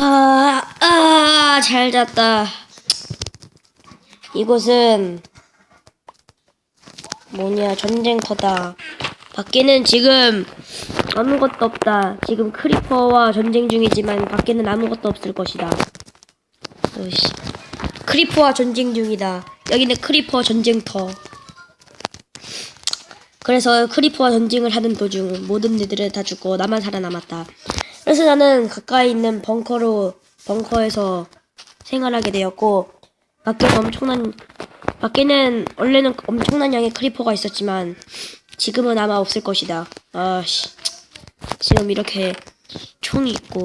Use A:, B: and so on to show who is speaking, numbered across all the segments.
A: 아, 아, 잘 잤다. 이곳은 뭐냐 전쟁터다. 밖에는 지금 아무것도 없다. 지금 크리퍼와 전쟁 중이지만 밖에는 아무것도 없을 것이다. 으씨. 크리퍼와 전쟁 중이다. 여기는 크리퍼 전쟁터. 그래서 크리퍼와 전쟁을 하는 도중 모든 이들은 다 죽고 나만 살아남았다. 그래서 나는 가까이 있는 벙커로 벙커에서 생활하게 되었고 밖에는 엄청난 밖에는 원래는 엄청난 양의 크리퍼가 있었지만 지금은 아마 없을 것이다. 아씨. 지금 이렇게 총이 있고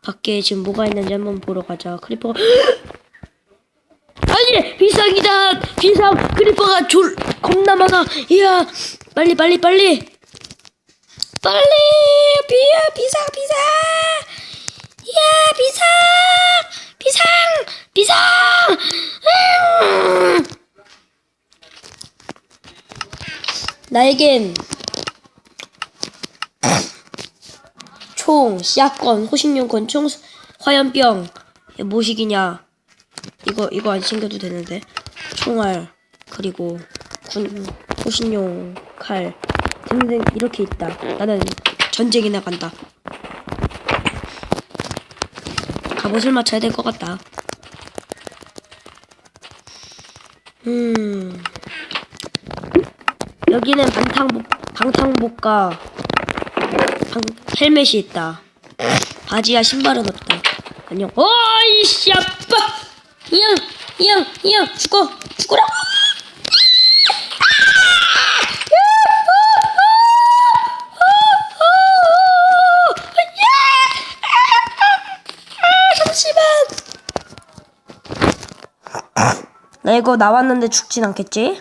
A: 밖에 지금 뭐가 있는지 한번 보러 가자. 크리퍼가 아니 비상이다! 비상! 크리퍼가 졸 겁나 많아! 이야! 빨리 빨리 빨리 빨리 비야 비상 비상! 이야 비상! 비상! 비상! 음. 나에겐 총, 샷건, 호신용권, 총, 화염병, 뭐식이냐? 이거 이거 안 챙겨도 되는데. 총알 그리고 군 호신용 칼 등등 이렇게 있다. 나는 전쟁에 나간다. 갑옷을 맞춰야 될 것 같다. 음 여기는 방탄복 방탄복과 방, 헬멧이 있다. 바지와 신발은 없다. 안녕. 어이씨 아빠. 이 형 이 형 이 형 죽어 죽어라고. 레고 나왔는데 죽진 않겠지?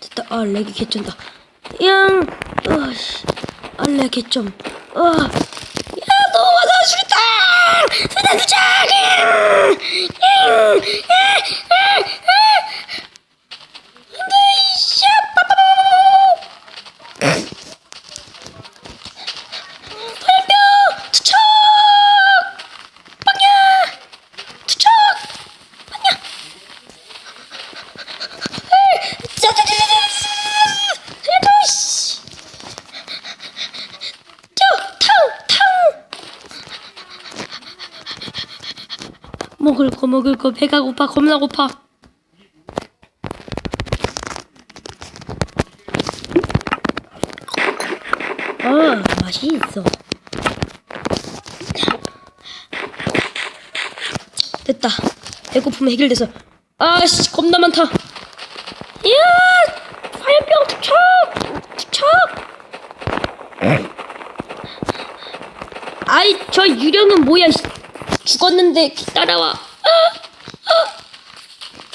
A: 됐다. 아, 레기 개쩐다. 양! 으씨. 아, 레 개점. 아. 야, 너 맞아 죽겠다! 세대 부착! 응! 응! 응! 응! 먹을 거 배가 고파 겁나 고파. 아 맛이 있어. 됐다. 배고픔 해결돼서. 아씨 겁나 많다. 이야 화염병 투척! 투척! 아이 저 유령은 뭐야 씨. 죽었는데 따라와 아, 아,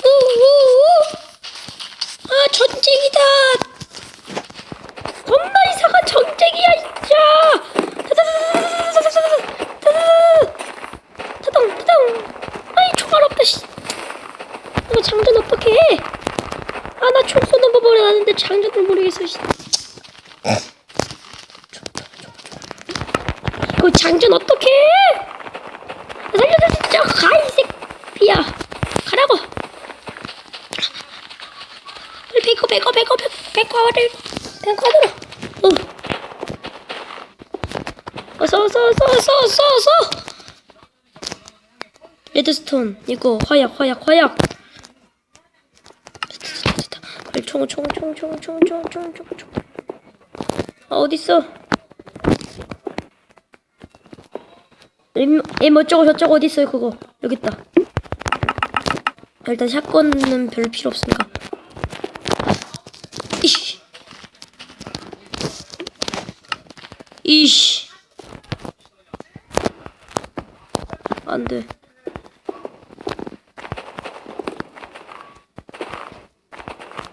A: 우, 우, 우. 아 전쟁이다 겁나 이상한 전쟁이야 진짜 타당 타당 아이 총알 없다 씨 이거 장전 어떻게 해? 아나 총 쏘는 아는데 장전을 모르겠어 씨. 이거 장전 어떻게 해? 살려줘 진짜 가이 새끼야 가라고 빨리 베이커 베이커 베이커 베이커를 베이커으로 어. 어서 어서 어서 어서 어서 어서 레드스톤 이거 화약 화약 화약. 됐다, 됐다, 됐다. 빨리 총총총총총총총총 아 어딨어? 임 어쩌고 저쩌고 어딨어요 그거? 여기 있다. 일단 샷건은 별 필요 없으니까 이씨 이씨. 안 돼.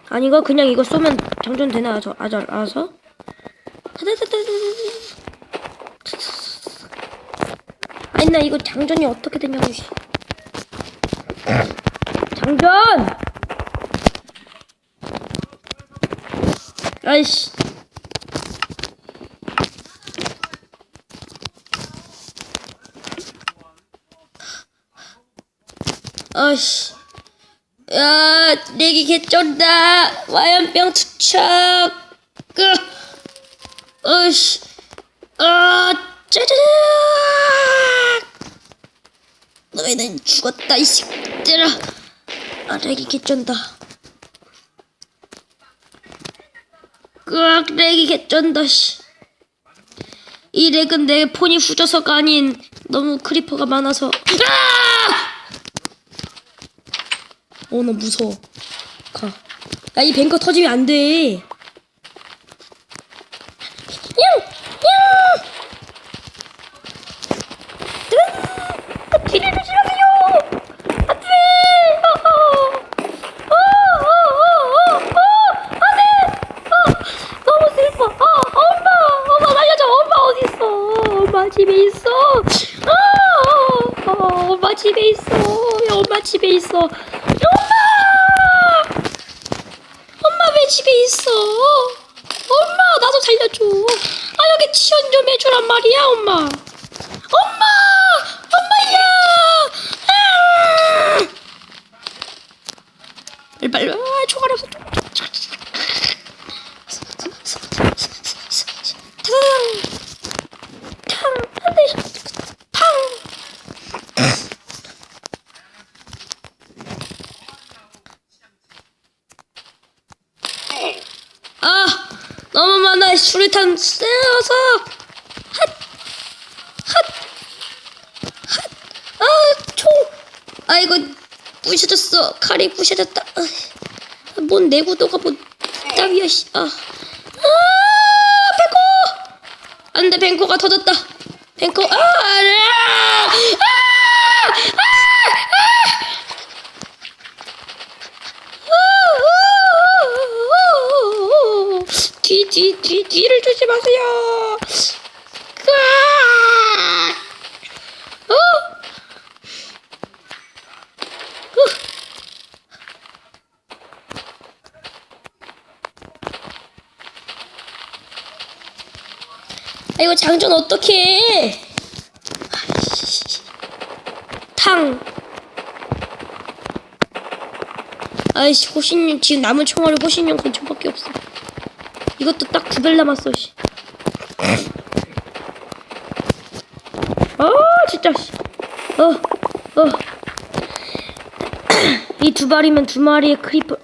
A: 아니 이거 그냥 이거 쏘면 장전되나? 저 아 저 알아서? 아니 나 이거 장전이 어떻게 되냐고 씨. 장전! 아이씨. 아이씨. 야, 내기 개쩐다. 와연병 투척. 그, 어이씨. 아, 짜자자. 너희는 죽었다, 이 새끼들아. 아, 내기 개쩐다. 으악, 렉이 개쩐다, 씨. 이 렉은 내 폰이 후져서가 아닌 너무 크리퍼가 많아서. 아! 어, 나 무서워. 가. 야, 이 뱅커 터지면 안 돼. 어, 어, 어, 어, 어! 어. 어, 집에 있어! 어, 어, 어, 엄마 집에 있어! 야, 엄마 집에 있어! 엄마! 엄마 왜 집에 있어? 엄마 살려줘. 아 여기 지원 좀 해주란 말이야. 엄마! 엄마야! 아! 빨리 빨리 아, 총알 없어. 탕! 탕! 안돼! 탕! 아 너무 많아 수류탄 쎄어서 핫핫핫아총 아이고 부셔졌어. 칼이 부셔졌다. 아, 뭔 내구도가 뭐 따위야 씨 아. 아, 뱅코 안 돼 뱅코가 터졌다. 뱅코 아, 아, 아, 뒤, 뒤, 뒤, 뒤를 조심하세요. 으아! 어? 후. 아, 이거 장전 어떻게 해? 탕. 아이씨, 호신님, 지금 남은 총알이 호신님 근처밖에 없어. 이것도 딱 두 발 남았어, 씨. 아, 진짜, 씨. 어, 어. 이 두 발이면 두 마리의 크리퍼,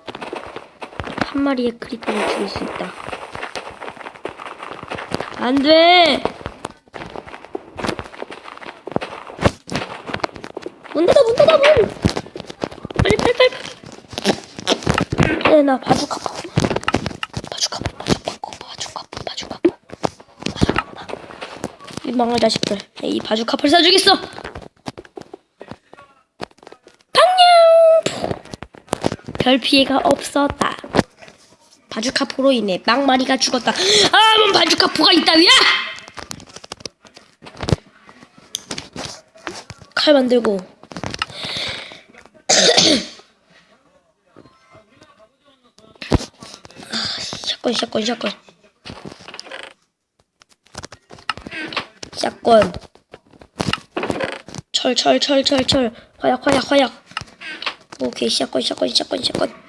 A: 한 마리의 크리퍼를 죽일 수 있다. 안 돼! 문 닫아, 문 닫아, 문! 빨리, 빨리, 빨리, 빨리. 그래, 나 바주카 파. 바주카 파, 바주카 파, 바주카 파, 바주카 파. 바주카 파. 이 망할 자식들. 이 바주카파를 쏴주겠어! 방냥! 별 피해가 없었다. 바주카포로 인해 망마리가 죽었다. 아, 뭔 바주카포가 있다위야! 칼 만들고. 아, 샷건, 샷건, 샷건. 샷건. 철, 철, 철, 철, 철. 화약, 화약, 화약. 오케이, 샷건, 샷건, 샷건, 샷건.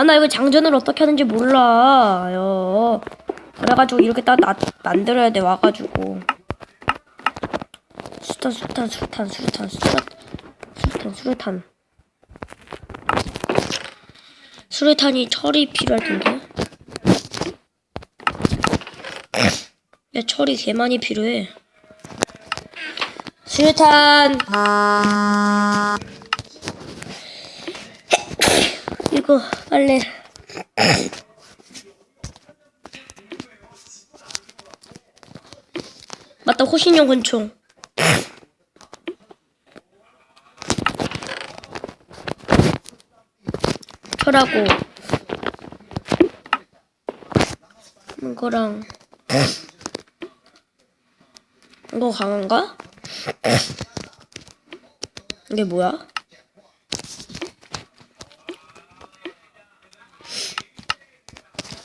A: 아, 나 이거 장전을 어떻게 하는지 몰라요. 그래가지고 이렇게 딱 나, 만들어야 돼, 와가지고. 수탄, 수탄, 수탄, 수탄, 수탄, 수탄, 수탄. 수류탄이 철이 필요할 텐데. 야, 철이 개 많이 필요해. 수류탄! 이거, 빨래. 맞다, 호신용 권총. 철하고. 이거랑. 이거 강한가? 이게 뭐야?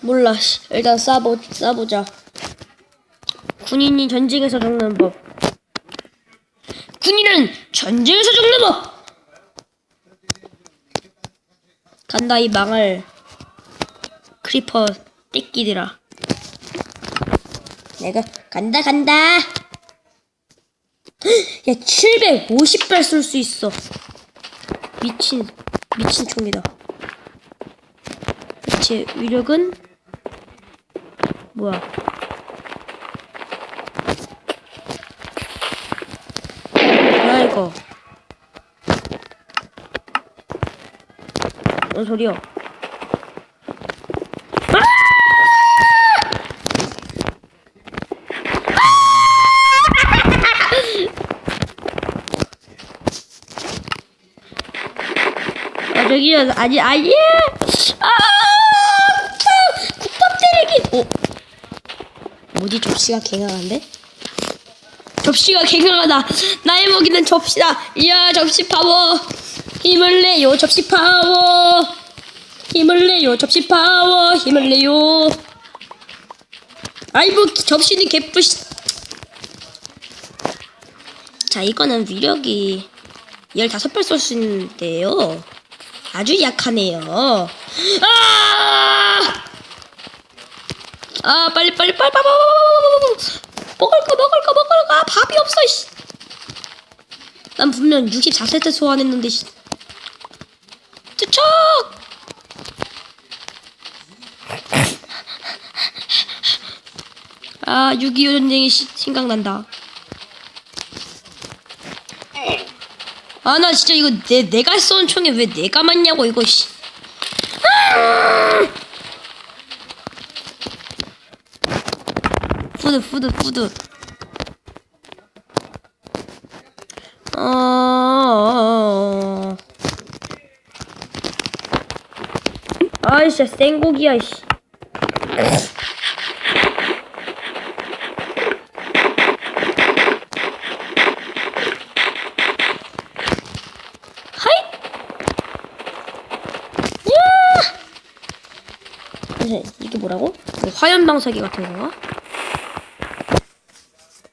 A: 몰라. 씨. 일단 쏴보, 쏴보자. 군인이 전쟁에서 죽는 법. 군인은 전쟁에서 죽는 법! 간다, 이 망할. 크리퍼 떼끼들아. 내가 간다, 간다! 야, 750발 쏠 수 있어. 미친, 미친 총이다. 제 위력은 뭐야? 뭐야 이거? 뭔 소리야? 아 저기요 아니 아니 아 국밥 국밥 때리기 오 뭐지 접시가 갱강한데? 접시가 갱강하다. 나의 먹이는 접시다. 이야 접시 파워. 힘을 내요 접시 파워. 힘을 내요 접시 파워. 힘을 내요. 아이고 접시는 개뿌시 자 이거는 위력이 15발 쏠 수 있는데요. 아주 약하네요. 아! 아, 빨리 빨리 빨리 빨리 빨리 먹을 거 먹을 거 먹을 거 아, 밥이 없어. 씨. 난 분명 64세트 소환했는데 씨. 투척! 아, 6.25 전쟁이 시- 생각난다. 아, 나 진짜 이거 내, 내가 쏜 총에 왜 내가 맞냐고, 이거, 씨. 푸드, 푸드, 푸드. 어. 아이, 진짜 생고기야, 씨. 이게 뭐라고? 뭐 화염방사기 같은 건가?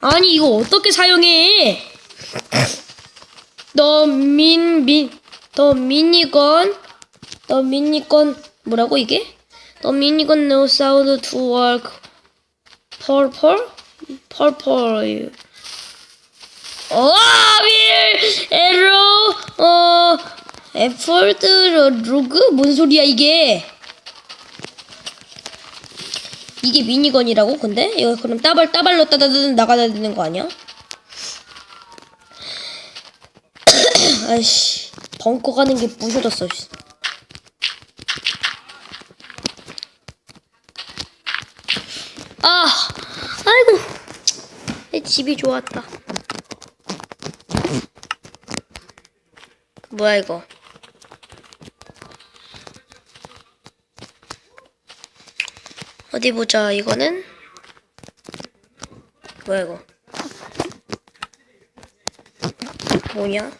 A: 아니 이거 어떻게 사용해? 더 민, 민, 더 미니건, 더 미니건, 뭐라고 이게? 더 미니건 no sound to work. purple? purple. 어, 윌, 에러, 어, 에폴드, 로그? 뭔 소리야, 이게? 이게 미니건이라고, 근데? 이거 그럼 따발, 따발로 따다든 나가야 되는 거 아니야? 아이씨, 벙커 가는 게 부셔졌어, 씨. 아, 아이고, 내 집이 좋았다. 뭐야 이거? 어디 보자. 이거는 뭐야 이거? 뭐냐?